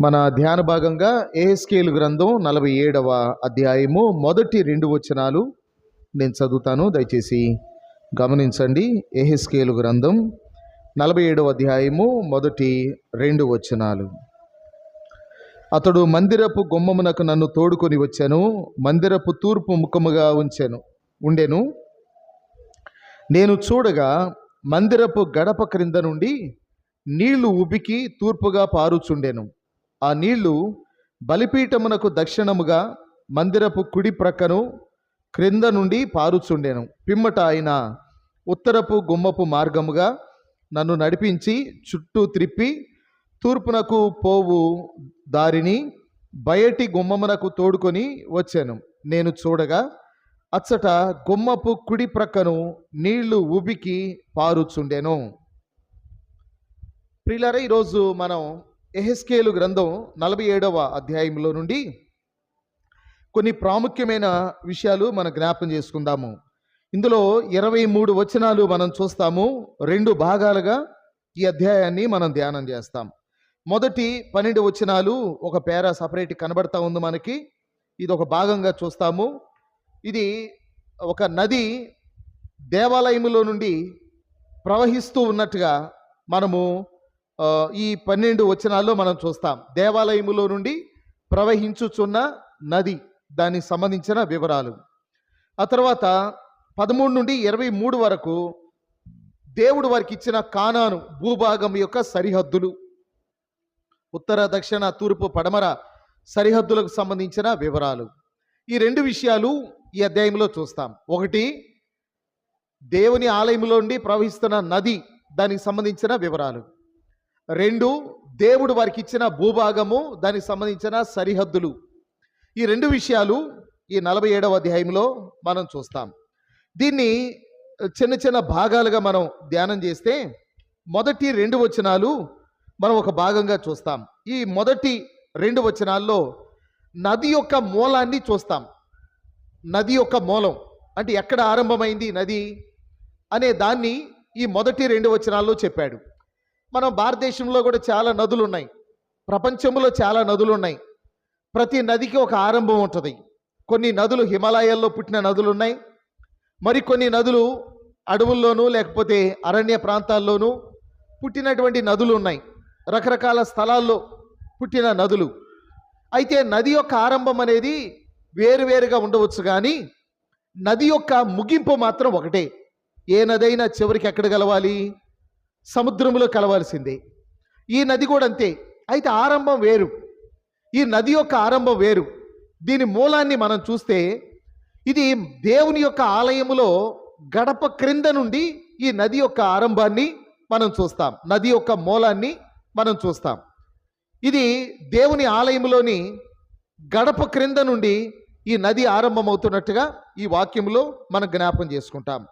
మన ధ్యాన భాగంగా ఏహెస్కేలు గ్రంథం నలభై ఏడవ అధ్యాయము మొదటి రెండు వచనాలు నేను చదువుతాను. దయచేసి గమనించండి. ఏహెస్కేలు గ్రంథం నలభై ఏడవ అధ్యాయము మొదటి రెండు వచనాలు. అతడు మందిరపు గుమ్మమునకు నన్ను తోడుకొని వచ్చాను. మందిరపు తూర్పు ముఖముగా ఉంచాను ఉండెను. నేను చూడగా మందిరపు గడప క్రింద నుండి నీళ్ళు ఉబికి తూర్పుగా పారుచుండెను. ఆ నీళ్ళు బలిపీఠమునకు దక్షిణముగా మందిరపు కుడి ప్రక్కను క్రింద నుండి పారుచుండెను. పిమ్మట ఆయన ఉత్తరపు గుమ్మపు మార్గముగా నన్ను నడిపించి చుట్టూ త్రిప్పి తూర్పునకు పోవు దారిని బయటి గుమ్మమునకు తోడుకొని వచ్చాను. నేను చూడగా అచ్చట గుమ్మపు కుడి ప్రక్కను నీళ్ళు ఉబికి పారుచుండెను. ప్రిలరే ఈరోజు మనం ఎహెస్కేలు గ్రంథం నలభై ఏడవ అధ్యాయంలో నుండి కొన్ని ప్రాముఖ్యమైన విషయాలు మనం జ్ఞాపం చేసుకుందాము. ఇందులో ఇరవై మూడు వచనాలు మనం చూస్తాము. రెండు భాగాలుగా ఈ అధ్యాయాన్ని మనం ధ్యానం చేస్తాం. మొదటి పన్నెండు వచనాలు ఒక పేర సపరేట్ కనబడతా ఉంది మనకి. ఇది ఒక భాగంగా చూస్తాము. ఇది ఒక నది దేవాలయములో నుండి ప్రవహిస్తూ ఉన్నట్టుగా మనము ఈ పన్నెండు వచనాల్లో మనం చూస్తాం. దేవాలయములో నుండి ప్రవహించుచున్న నది దానికి సంబంధించిన వివరాలు. ఆ తర్వాత పదమూడు నుండి ఇరవై మూడు వరకు దేవుడు వారికి ఇచ్చిన కానాను భూభాగం యొక్క సరిహద్దులు. ఉత్తర దక్షిణ తూర్పు పడమర సరిహద్దులకు సంబంధించిన వివరాలు. ఈ రెండు విషయాలు ఈ అధ్యాయంలో చూస్తాం. ఒకటి దేవుని ఆలయంలో నుండి ప్రవహిస్తున్న నది దానికి సంబంధించిన వివరాలు. రెండు దేవుడు వారికి ఇచ్చిన భూభాగము దానికి సంబంధించిన సరిహద్దులు. ఈ రెండు విషయాలు ఈ నలభై ఏడవ అధ్యాయంలో మనం చూస్తాం. దీన్ని చిన్న చిన్న భాగాలుగా మనం ధ్యానం చేస్తే మొదటి రెండు వచనాలు మనం ఒక భాగంగా చూస్తాం. ఈ మొదటి రెండు వచనాల్లో నది యొక్క మూలాన్ని చూస్తాం. నది యొక్క మూలం. అంటే ఎక్కడ ఆరంభమైంది నది? అనే దాన్ని ఈ మొదటి రెండు వచనాల్లో చెప్పాడు. మనం భారతదేశంలో కూడా చాలా నదులు ఉన్నాయి ప్రపంచంలో చాలా నదులు ఉన్నాయి ప్రతి నదికి ఒక ఆరంభం ఉంటుంది. కొన్ని నదులు హిమాలయాల్లో పుట్టిన నదులు ఉన్నాయి మరికొన్ని నదులు అడవుల్లోనూ లేకపోతే అరణ్య ప్రాంతాల్లోనూ పుట్టినటువంటి నదులు ఉన్నాయి రకరకాల స్థలాల్లో పుట్టిన నదులు. అయితే నది యొక్క ఆరంభం అనేది వేరువేరుగా ఉండవచ్చు కానీ నది యొక్క ముగింపు మాత్రం ఒకటే. ఏ నదైనా చివరికి ఎక్కడ కలవాలి? సముద్రంలో కలవాల్సిందే. ఈ నది కూడా అంతే. అయితే ఆరంభం వేరు. ఈ నది యొక్క ఆరంభం వేరు. దీని మూలాన్ని మనం చూస్తే ఇది దేవుని యొక్క ఆలయములో గడప క్రింద నుండి ఈ నది యొక్క ఆరంభాన్ని మనం చూస్తాం. నది యొక్క మూలాన్ని మనం చూస్తాం. ఇది దేవుని ఆలయంలోని గడప క్రింద నుండి ఈ నది ఆరంభమవుతున్నట్టుగా ఈ వాక్యంలో మనం జ్ఞాపం చేసుకుంటాం.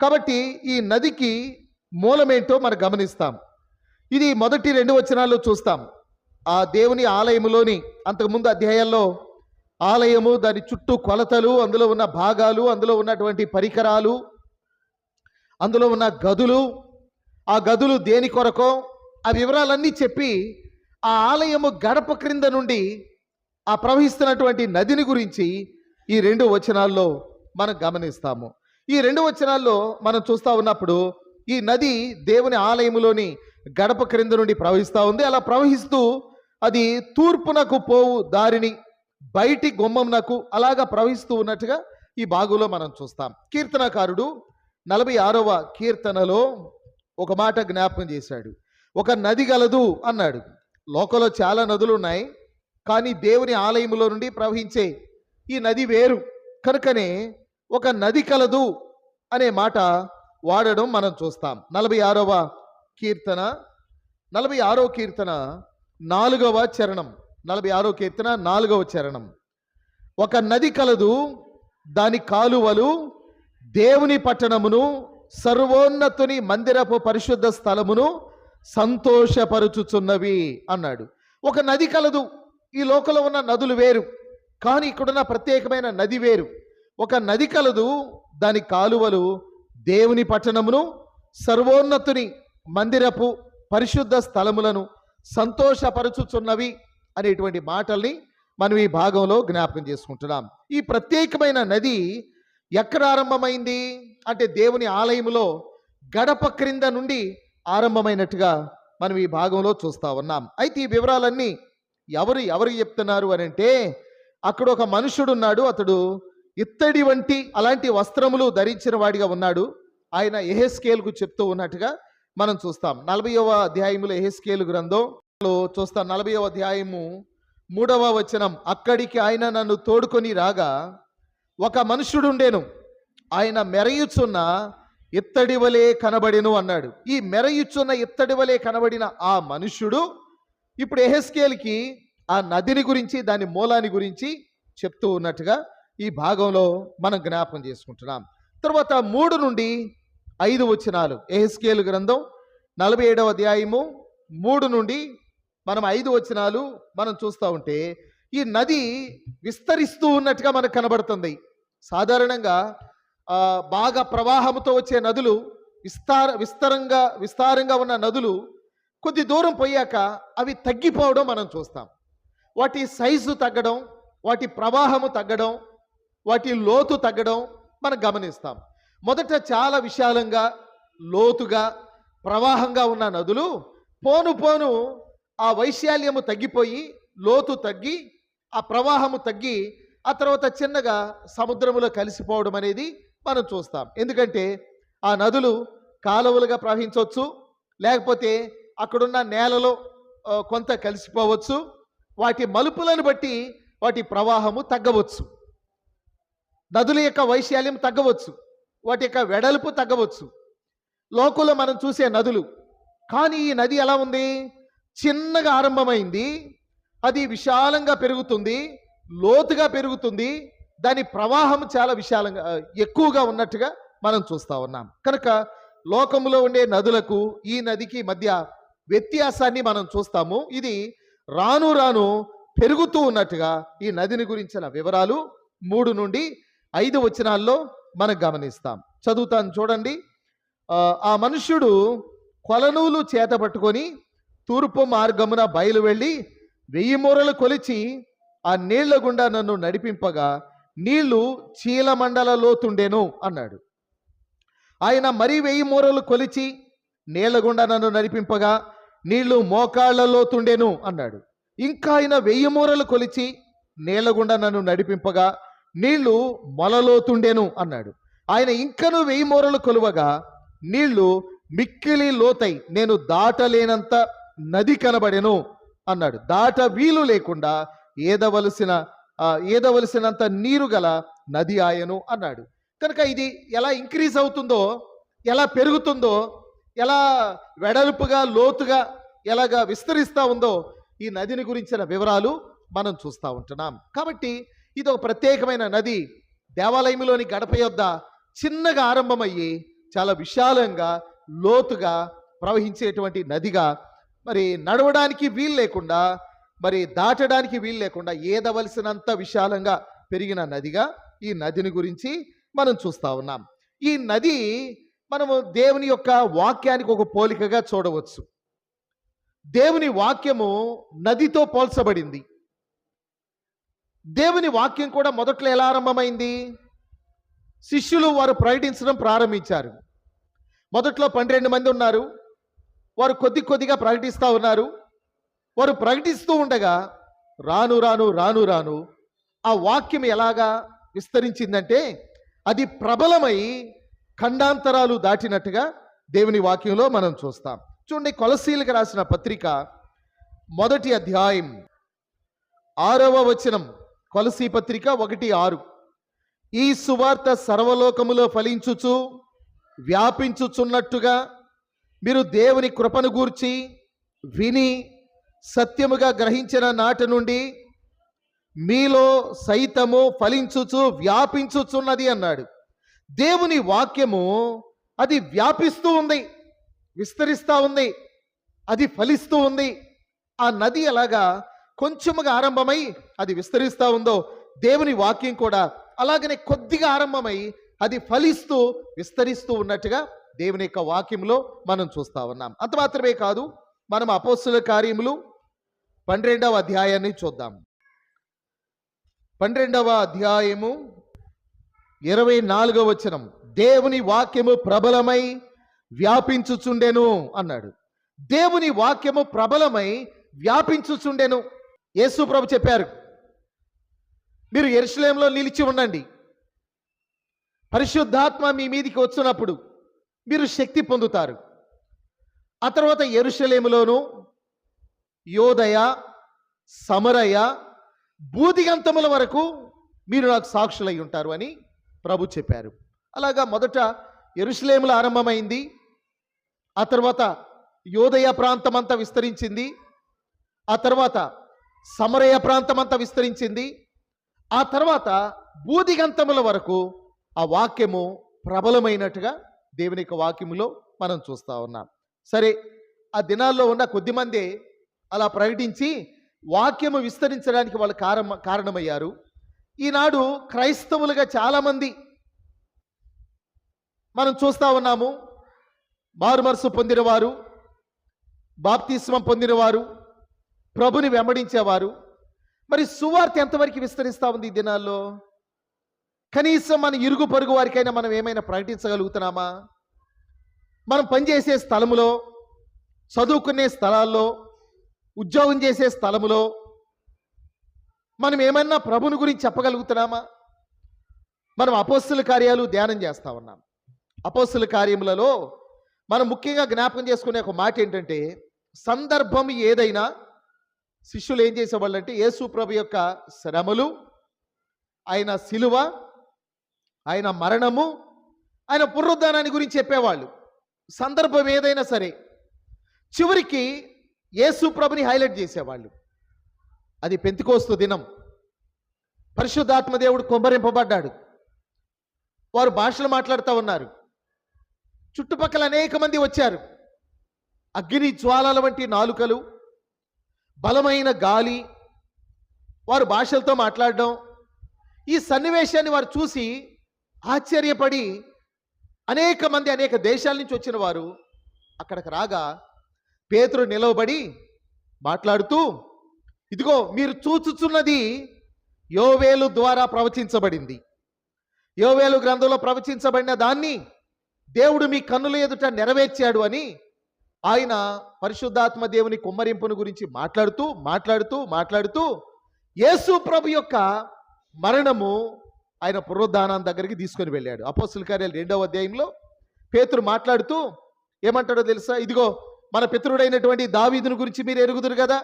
కాబట్టి ఈ నదికి మూలమేంటో మనం గమనిస్తాం. ఇది మొదటి రెండు వచనాల్లో చూస్తాం. ఆ దేవుని ఆలయములోని అంతకుముందు అధ్యాయాల్లో ఆలయము దాని చుట్టూ కొలతలు అందులో ఉన్న భాగాలు అందులో ఉన్నటువంటి పరికరాలు అందులో ఉన్న గదులు ఆ గదులు దేని కొరకో ఆ వివరాలన్నీ చెప్పి ఆ ఆలయము గడప క్రింద నుండి ఆ ప్రవహిస్తున్నటువంటి నదిని గురించి ఈ రెండు వచనాల్లో మనం గమనిస్తాము. ఈ రెండు వచనాల్లో మనం చూస్తూ ఉన్నప్పుడు ఈ నది దేవుని ఆలయములోని గడప క్రింద నుండి ప్రవహిస్తూ ఉంది. అలా ప్రవహిస్తూ అది తూర్పునకు పోవు దారిని బయటి గుమ్మంనకు అలాగా ప్రవహిస్తూ ఉన్నట్టుగా ఈ బాగులో మనం చూస్తాం. కీర్తనకారుడు నలభై ఆరవ కీర్తనలో ఒక మాట జ్ఞాపకం చేశాడు. ఒక నది గలదు అన్నాడు. లోకంలో చాలా నదులు ఉన్నాయి కానీ దేవుని ఆలయములో నుండి ప్రవహించే ఈ నది వేరు. కనుకనే ఒక నది కలదు అనే మాట వాడడం మనం చూస్తాం. నలభై ఆరవ కీర్తన నలభై ఆరో కీర్తన నాలుగవ చరణం. నలభై ఆరో కీర్తన నాలుగవ చరణం. ఒక నది కలదు దాని కాలువలు దేవుని పట్టణమును సర్వోన్నతుని మందిరపు పరిశుద్ధ స్థలమును సంతోషపరుచుచున్నవి అన్నాడు. ఒక నది కలదు ఈ లోకంలో ఉన్న నదులు వేరు కానీ ఇక్కడున్న ప్రత్యేకమైన నది వేరు. ఒక నది కలదు దాని కాలువలు దేవుని పట్టణమును సర్వోన్నతుని మందిరపు పరిశుద్ధ స్థలములను సంతోషపరచుచున్నవి అనేటువంటి మాటల్ని మనం ఈ భాగంలో జ్ఞాపకం చేసుకుంటున్నాం. ఈ ప్రత్యేకమైన నది ఎక్కడ ఆరంభమైంది? అంటే దేవుని ఆలయంలో గడప క్రింద నుండి ఆరంభమైనట్టుగా మనం ఈ భాగంలో చూస్తా ఉన్నాం. అయితే ఈ వివరాలన్నీ ఎవరు ఎవరు చెప్తున్నారు అని అంటే అక్కడ ఒక మనుషుడు ఉన్నాడు అతడు ఇత్తడి వంటి అలాంటి వస్త్రములు ధరించిన వాడిగా ఉన్నాడు. ఆయన ఎహెస్కేల్కు చెప్తూ ఉన్నట్టుగా మనం చూస్తాం. నలభైవ అధ్యాయములో ఎహెస్కేలు గ్రంథంలో చూస్తాం. నలభైవ అధ్యాయము మూడవ వచనం. అక్కడికి ఆయన నన్ను తోడుకొని రాగా ఒక మనుషుడుండేను ఆయన మెరయుచున్న ఇత్తడి వలే కనబడెను అన్నాడు. ఈ మెరయుచున్న ఇత్తడి వలే కనబడిన ఆ మనుష్యుడు ఇప్పుడు ఎహెస్కేల్కి ఆ నదిని గురించి దాని మూలాన్ని గురించి చెప్తూ ఉన్నట్టుగా ఈ భాగంలో మనం జ్ఞాపకం చేసుకుంటున్నాం. తర్వాత మూడు నుండి ఐదు వచనాలు. ఏహెస్కేలు గ్రంథం నలభై ఏడవ అధ్యాయము మూడు నుండి మనం ఐదు వచనాలు మనం చూస్తూ ఉంటే ఈ నది విస్తరిస్తూ ఉన్నట్టుగా మనకు కనబడుతుంది. సాధారణంగా బాగా ప్రవాహంతో వచ్చే నదులు విస్తార విస్తారంగా విస్తారంగా ఉన్న నదులు కొద్ది దూరం పోయాక అవి తగ్గిపోవడం మనం చూస్తాం. వాటి సైజు తగ్గడం వాటి ప్రవాహము తగ్గడం వాటి లోతు తగ్గడం మనం గమనిస్తాం. మొదట చాలా విశాలంగా లోతుగా ప్రవాహంగా ఉన్న నదులు పోను పోను ఆ వైశాల్యము తగ్గిపోయి లోతు తగ్గి ఆ ప్రవాహము తగ్గి ఆ తర్వాత చిన్నగా సముద్రములో కలిసిపోవడం అనేది మనం చూస్తాం. ఎందుకంటే ఆ నదులు కాలువలుగా ప్రవహించవచ్చు లేకపోతే అక్కడున్న నేలలో కొంత కలిసిపోవచ్చు వాటి మలుపులను బట్టి వాటి ప్రవాహము తగ్గవచ్చు. నదుల యొక్క వైశాల్యం తగ్గవచ్చు వాటి యొక్క వెడల్పు తగ్గవచ్చు. లోకంలో మనం చూసే నదులు. కానీ ఈ నది ఎలా ఉంది? చిన్నగా ఆరంభమైంది అది విశాలంగా పెరుగుతుంది లోతుగా పెరుగుతుంది దాని ప్రవాహం చాలా విశాలంగా ఎక్కువగా ఉన్నట్టుగా మనం చూస్తా ఉన్నాం. కనుక లోకంలో ఉండే నదులకు ఈ నదికి మధ్య వ్యత్యాసాన్ని మనం చూస్తాము. ఇది రాను రాను పెరుగుతూ ఉన్నట్టుగా ఈ నదిని గురించిన వివరాలు మూడు నుండి ఐదు వచనాల్లో మనం గమనిస్తాం. చదువుతాను చూడండి. ఆ, మనుష్యుడు కొలనూలు చేత పట్టుకొని తూర్పు మార్గమున బయలు వెళ్ళి వెయ్యి మూరలు కొలిచి ఆ నీళ్ళ గుండా నన్ను నడిపింపగా నీళ్ళు చీలమండల లోతుండెను అన్నాడు. ఆయన మరి వెయ్యి మూరలు కొలిచి నీళ్ళ గుండా నన్ను నడిపింపగా నీళ్ళు మోకాళ్ళ లోతుండెను అన్నాడు. ఇంకా ఆయన వెయ్యి మూరలు కొలిచి నీళ్ళ గుండా నన్ను నడిపింపగా నీళ్ళు మొలలోతుండెను అన్నాడు. ఆయన ఇంకను వెయ్యి మూరలు కొలువగా నీళ్ళు మిక్కిలి లోతై నేను దాటలేనంత నది కనబడెను అన్నాడు. దాట వీలు లేకుండా ఏదవలసిన ఏదవలసినంత నీరు గల నది ఆయను అన్నాడు. కనుక ఇది ఎలా ఇంక్రీజ్ అవుతుందో ఎలా పెరుగుతుందో ఎలా వెడల్పుగా లోతుగా ఎలాగా విస్తరిస్తూ ఉందో ఈ నదిని గురించిన వివరాలు మనం చూస్తూ ఉంటున్నాం. కాబట్టి ఇది ఒక ప్రత్యేకమైన నది. దేవాలయంలోని గడప యొద్ద చిన్నగా ఆరంభమయ్యి చాలా విశాలంగా లోతుగా ప్రవహించేటువంటి నదిగా మరి నడవడానికి వీలు లేకుండా మరి దాటడానికి వీలు లేకుండా ఏదవలసినంత విశాలంగా పెరిగిన నదిగా ఈ నదిని గురించి మనం చూస్తా ఉన్నాం. ఈ నది మనము దేవుని యొక్క వాక్యానికి ఒక పోలికగా చూడవచ్చు. దేవుని వాక్యము నదితో పోల్చబడింది. దేవుని వాక్యం కూడా మొదట్లో ఎలా ఆరంభమైంది? శిష్యులు వారు ప్రకటించడం ప్రారంభించారు. మొదట్లో పన్నెండు మంది ఉన్నారు. వారు కొద్ది కొద్దిగా ప్రకటిస్తూ ఉన్నారు. వారు ప్రకటిస్తూ ఉండగా రాను రాను రాను రాను ఆ వాక్యం ఎలాగా విస్తరించిందంటే అది ప్రబలమై ఖండాంతరాలు దాటినట్టుగా దేవుని వాక్యంలో మనం చూస్తాం. చూడండి కొలసీలకు రాసిన పత్రిక మొదటి అధ్యాయం ఆరవ వచనం. కొలసీ పత్రిక ఒకటి ఆరు. ఈ సువార్త సర్వలోకములో ఫలించుచు వ్యాపించుచున్నట్టుగా మీరు దేవుని కృపను గూర్చి విని సత్యముగా గ్రహించిన నాటి నుండి మీలో సైతము ఫలించుచు వ్యాపించుచున్నది అన్నాడు. దేవుని వాక్యము అది వ్యాపిస్తూ ఉంది విస్తరిస్తూ ఉంది అది ఫలిస్తూ ఉంది. ఆ నది ఎలాగా కొంచెముగా ఆరంభమై అది విస్తరిస్తూ ఉందో దేవుని వాక్యం కూడా అలాగనే కొద్దిగా ఆరంభమై అది ఫలిస్తూ విస్తరిస్తూ ఉన్నట్టుగా దేవుని యొక్క వాక్యంలో మనం చూస్తా ఉన్నాం. అంత మాత్రమే కాదు మనం అపోస్తుల కార్యములు పన్నెండవ అధ్యాయాన్ని చూద్దాం. పన్నెండవ అధ్యాయము ఇరవై నాలుగవ వచనం. దేవుని వాక్యము ప్రబలమై వ్యాపించుచుండెను అన్నాడు. దేవుని వాక్యము ప్రబలమై వ్యాపించుచుండెను యేసు ప్రభు చెప్పారు మీరు ఎరుసలేంలో నిలిచి ఉండండి. పరిశుద్ధాత్మ మీ మీదికి వచ్చినప్పుడు మీరు శక్తి పొందుతారు. ఆ తర్వాత ఎరుషలేములోను యోదయ సమరయ బూదిగంతముల వరకు మీరు నాకు సాక్షులై ఉంటారు అని ప్రభు చెప్పారు. అలాగా మొదట ఎరుషలేములో ఆరంభమైంది ఆ తర్వాత యోదయ ప్రాంతమంతా విస్తరించింది ఆ తర్వాత సమరయ ప్రాంతం అంతా విస్తరించింది. ఆ తర్వాత బూదిగంతముల వరకు ఆ వాక్యము ప్రబలమైనట్టుగా దేవుని యొక్క వాక్యములో మనం చూస్తూ ఉన్నాం. సరే ఆ దినాల్లో ఉన్న కొద్దిమంది అలా ప్రకటించి వాక్యము విస్తరించడానికి వాళ్ళు కారణ కారణమయ్యారు. ఈనాడు క్రైస్తవులుగా చాలామంది మనం చూస్తూ ఉన్నాము. మారుమరుసు పొందినవారు బాప్తిస్మం పొందినవారు ప్రభుని వెంబడించేవారు. మరి సువార్త ఎంతవరకు విస్తరిస్తూ ఉంది ఈ దినాల్లో? కనీసం మన ఇరుగు పొరుగు వారికైనా మనం ఏమైనా ప్రకటించగలుగుతున్నామా? మనం పనిచేసే స్థలములో చదువుకునే స్థలాల్లో ఉద్యోగం చేసే స్థలములో మనం ఏమన్నా ప్రభుని గురించి చెప్పగలుగుతున్నామా? మనం అపోస్తుల కార్యాలు ధ్యానం చేస్తూ ఉన్నాం. అపోస్తుల కార్యములలో మనం ముఖ్యంగా జ్ఞాపకం చేసుకునే ఒక మాట ఏంటంటే సందర్భం ఏదైనా శిష్యులు ఏం చేసేవాళ్ళు అంటే యేసు ప్రభు యొక్క శ్రమలు ఆయన శిలువ ఆయన మరణము ఆయన పునరుద్ధానాన్ని గురించి చెప్పేవాళ్ళు. సందర్భం ఏదైనా సరే చివరికి యేసు ప్రభుని హైలైట్ చేసేవాళ్ళు. అది పెంతికోస్తు దినం. పరిశుద్ధాత్మ దేవుడు కొమ్మరింపబడ్డాడు వారు భాషలు మాట్లాడుతూ ఉన్నారు. చుట్టుపక్కల అనేక మంది వచ్చారు. అగ్ని జ్వాలల వంటి నాలుకలు బలమైన గాలి వారు భాషలతో మాట్లాడడం ఈ సన్నివేశాన్ని వారు చూసి ఆశ్చర్యపడి అనేక మంది అనేక దేశాల నుంచి వచ్చిన వారు అక్కడికి రాగా పేతురు నిలవబడి మాట్లాడుతూ ఇదిగో మీరు చూచుచున్నది యోవేలు ద్వారా ప్రవచించబడింది. యోవేలు గ్రంథంలో ప్రవచించబడిన దాన్ని దేవుడు మీ కన్నుల ఎదుట నెరవేర్చాడు అని ఆయన పరిశుద్ధాత్మ దేవుని కుమ్మరింపును గురించి మాట్లాడుతూ మాట్లాడుతూ మాట్లాడుతూ యేసు ప్రభు యొక్క మరణము ఆయన పునరుద్ధానం దగ్గరికి తీసుకొని వెళ్ళాడు. అపోస్తుల కార్యాలు రెండవ అధ్యాయంలో పేతురు మాట్లాడుతూ ఏమంటాడో తెలుసా? ఇదిగో మన పితరుడైనటువంటి దావీదుని గురించి మీరు ఎరుగుదురు కదా?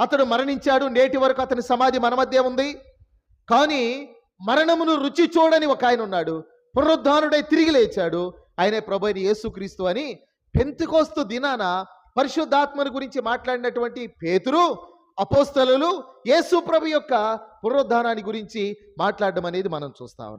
అతడు మరణించాడు నేటి వరకు అతని సమాధి మన మధ్య ఉంది. కానీ మరణమును రుచి చూడని ఒక ఆయన ఉన్నాడు. పునరుద్ధానుడై తిరిగి లేచాడు. ఆయనే ప్రభు అయిన యేసుక్రీస్తు అని పెంతుకోస్తు దినాన పరిశుద్ధాత్మను గురించి మాట్లాడినటువంటి పేతురు అపోస్తలు యేసు ప్రభు యొక్క పునరుద్ధానాన్ని గురించి మాట్లాడడం అనేది మనం చూస్తా ఉన్నాం.